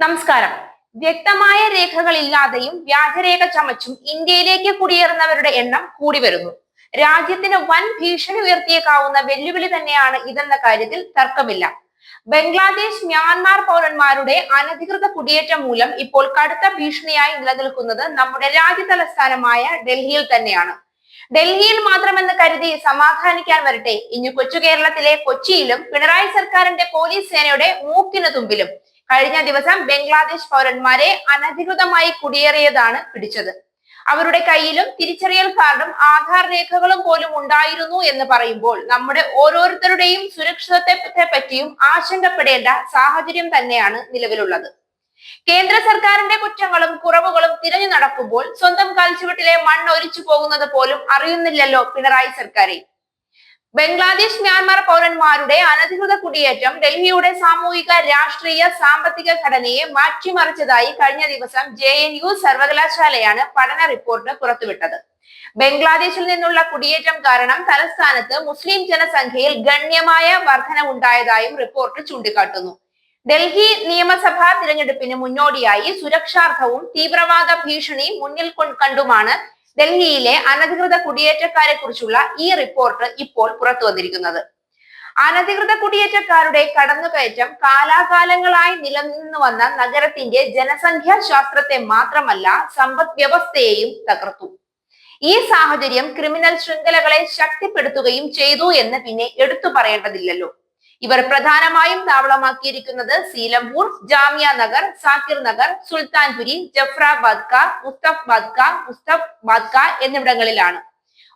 നമസ്കാരം. വ്യക്തമായ രേഖകളില്ലാതെയും വ്യാജരേഖ ചമച്ചും ഇന്ത്യയിലേക്ക് കുടിയേറുന്നവരുടെ എണ്ണം കൂടി വരുന്നു. രാജ്യത്തിന് വൻ ഭീഷണി ഉയർത്തിയേക്കാവുന്ന വെല്ലുവിളി തന്നെയാണ് ഇതെന്ന കാര്യത്തിൽ തർക്കമില്ല. ബംഗ്ലാദേശ് മ്യാൻമാർ പൗരന്മാരുടെ അനധികൃത കുടിയേറ്റം മൂലം ഇപ്പോൾ കടുത്ത ഭീഷണിയായി നിലനിൽക്കുന്നത് നമ്മുടെ രാജ്യ തലസ്ഥാനമായ ഡൽഹിയിൽ തന്നെയാണ്. ഡൽഹിയിൽ മാത്രമെന്ന് കരുതി സമാധാനിക്കാൻ വരട്ടെ. ഇനി കൊച്ചു കേരളത്തിലെ കൊച്ചിയിലും പിണറായി സർക്കാരിന്റെ പോലീസ് സേനയുടെ മൂക്കിന് തുമ്പിലും കഴിഞ്ഞ ദിവസം ബംഗ്ലാദേശ് പൗരന്മാരെ അനധികൃതമായി കുടിയേറിയതാണ് പിടിച്ചത്. അവരുടെ കയ്യിലും തിരിച്ചറിയൽ കാർഡും ആധാർ രേഖകളും പോലും ഉണ്ടായിരുന്നു എന്ന് പറയുമ്പോൾ നമ്മുടെ ഓരോരുത്തരുടെയും സുരക്ഷിതത്വത്തെ പറ്റിയും ആശങ്കപ്പെടേണ്ട സാഹചര്യം തന്നെയാണ് നിലവിലുള്ളത്. കേന്ദ്ര സർക്കാരിന്റെ കുറ്റങ്ങളും കുറവുകളും തിരഞ്ഞു നടക്കുമ്പോൾ സ്വന്തം കാൽച്ചുവട്ടിലെ മണ്ണ് ഒലിച്ചു പോകുന്നത് പോലും അറിയുന്നില്ലല്ലോ പിണറായി സർക്കാരെ. ബംഗ്ലാദേശ് മ്യാൻമാർ പൗരന്മാരുടെ അനധികൃത കുടിയേറ്റം ഡൽഹിയുടെ സാമൂഹിക രാഷ്ട്രീയ സാമ്പത്തിക ഘടനയെ മാറ്റിമറിച്ചതായി കഴിഞ്ഞ ദിവസം ജെ എൻ യു സർവകലാശാലയാണ് പഠന റിപ്പോർട്ട് പുറത്തുവിട്ടത്. ബംഗ്ലാദേശിൽ നിന്നുള്ള കുടിയേറ്റം കാരണം തലസ്ഥാനത്ത് മുസ്ലിം ജനസംഖ്യയിൽ ഗണ്യമായ വർധനവുണ്ടായതായും റിപ്പോർട്ട് ചൂണ്ടിക്കാട്ടുന്നു. ഡൽഹി നിയമസഭാ തിരഞ്ഞെടുപ്പിന് മുന്നോടിയായി സുരക്ഷാർത്ഥവും തീവ്രവാദ ഭീഷണി മുന്നിൽ കണ്ടുമാണ് ഡൽഹിയിലെ അനധികൃത കുടിയേറ്റക്കാരെ കുറിച്ചുള്ള ഈ റിപ്പോർട്ട് ഇപ്പോൾ പുറത്തു വന്നിരിക്കുന്നത്. അനധികൃത കുടിയേറ്റക്കാരുടെ കടന്നുകയറ്റം കാലാകാലങ്ങളായി നിലനിന്നു വന്ന നഗരത്തിന്റെ ജനസംഖ്യാ ശാസ്ത്രത്തെ മാത്രമല്ല സമ്പദ് വ്യവസ്ഥയെയും തകർത്തു. ഈ സാഹചര്യം ക്രിമിനൽ ശൃംഖലകളെ ശക്തിപ്പെടുത്തുകയും ചെയ്തു എന്ന് പിന്നെ എടുത്തു പറയേണ്ടതില്ലല്ലോ. ഇവർ പ്രധാനമായും താവളമാക്കിയിരിക്കുന്നത് സീലംപൂർ ജാമിയ നഗർ സാക്കിർ നഗർ സുൽത്താൻപുരി ജഫ്രാബാദ് ക മുസ്തഫ്ബാദ് ക മുസ്തഫ്ബാദ് ക എന്നിവിടങ്ങളിലാണ്.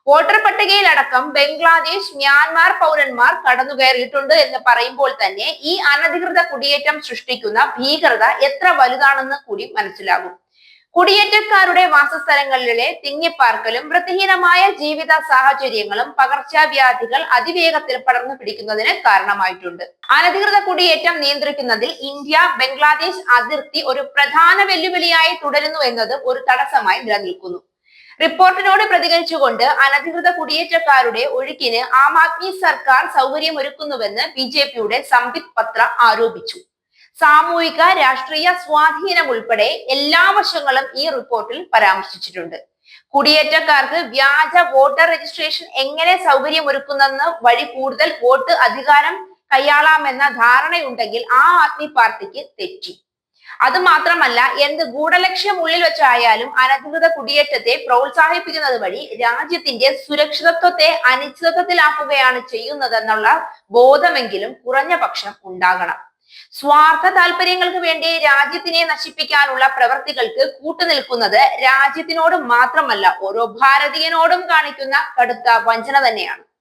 വോട്ടർ പട്ടികയിലടക്കം ബംഗ്ലാദേശ് മ്യാൻമാർ പൗരന്മാർ കടന്നു കയറിയിട്ടുണ്ട് എന്ന് പറയുമ്പോൾ തന്നെ ഈ അനധികൃത കുടിയേറ്റം സൃഷ്ടിക്കുന്ന ഭീകരത എത്ര വലുതാണെന്ന് കൂടി മനസ്സിലാകും. കുടിയേറ്റക്കാരുടെ വാസസ്ഥലങ്ങളിലെ തിങ്ങിപ്പാർക്കലും വൃത്തിഹീനമായ ജീവിത സാഹചര്യങ്ങളും പകർച്ചവ്യാധികൾ അതിവേഗത്തിൽ പടർന്നു പിടിക്കുന്നതിന് കാരണമായിട്ടുണ്ട്. അനധികൃത കുടിയേറ്റം നിയന്ത്രിക്കുന്നതിൽ ഇന്ത്യ ബംഗ്ലാദേശ് അതിർത്തി ഒരു പ്രധാന വെല്ലുവിളിയായി തുടരുന്നു എന്നത് ഒരു തടസ്സമായി നിലനിൽക്കുന്നു. റിപ്പോർട്ടിനോട് പ്രതികരിച്ചുകൊണ്ട് അനധികൃത കുടിയേറ്റക്കാരുടെ ഒഴുക്കിന് ആം ആദ്മി സർക്കാർ സൗകര്യമൊരുക്കുന്നുവെന്ന് ബി ജെ പിയുടെ സംബിത് പത്ര ആരോപിച്ചു. സാമൂഹിക രാഷ്ട്രീയ സ്വാധീനം ഉൾപ്പെടെ എല്ലാ വശങ്ങളും ഈ റിപ്പോർട്ടിൽ പരാമർശിച്ചിട്ടുണ്ട്. കുടിയേറ്റക്കാർക്ക് വ്യാജ വോട്ടർ രജിസ്ട്രേഷൻ എങ്ങനെ സൗകര്യമൊരുക്കുന്നെന്ന് വഴി കൂടുതൽ വോട്ട് അധികാരം കൈയാളാമെന്ന ധാരണയുണ്ടെങ്കിൽ ആ ആദ്മി പാർട്ടിക്ക് തെറ്റി. അത് മാത്രമല്ല എന്ത് ഗൂഢലക്ഷ്യം ഉള്ളിൽ വെച്ചായാലും അനധികൃത കുടിയേറ്റത്തെ പ്രോത്സാഹിപ്പിക്കുന്നത് വഴി രാജ്യത്തിന്റെ സുരക്ഷിതത്വത്തെ അനിശ്ചിതത്വത്തിലാക്കുകയാണ് ചെയ്യുന്നതെന്നുള്ള ബോധമെങ്കിലും കുറഞ്ഞ പക്ഷം ഉണ്ടാകണം. സ്വാർത്ഥ താല്പര്യങ്ങൾക്ക് വേണ്ടി രാജ്യത്തിനെ നശിപ്പിക്കാനുള്ള പ്രവർത്തികൾക്ക് കൂട്ടുനിൽക്കുന്നത് രാജ്യത്തിനോട് മാത്രമല്ല ഓരോ ഭാരതീയനോടും കാണിക്കുന്ന കടുത്ത വഞ്ചന തന്നെയാണ്.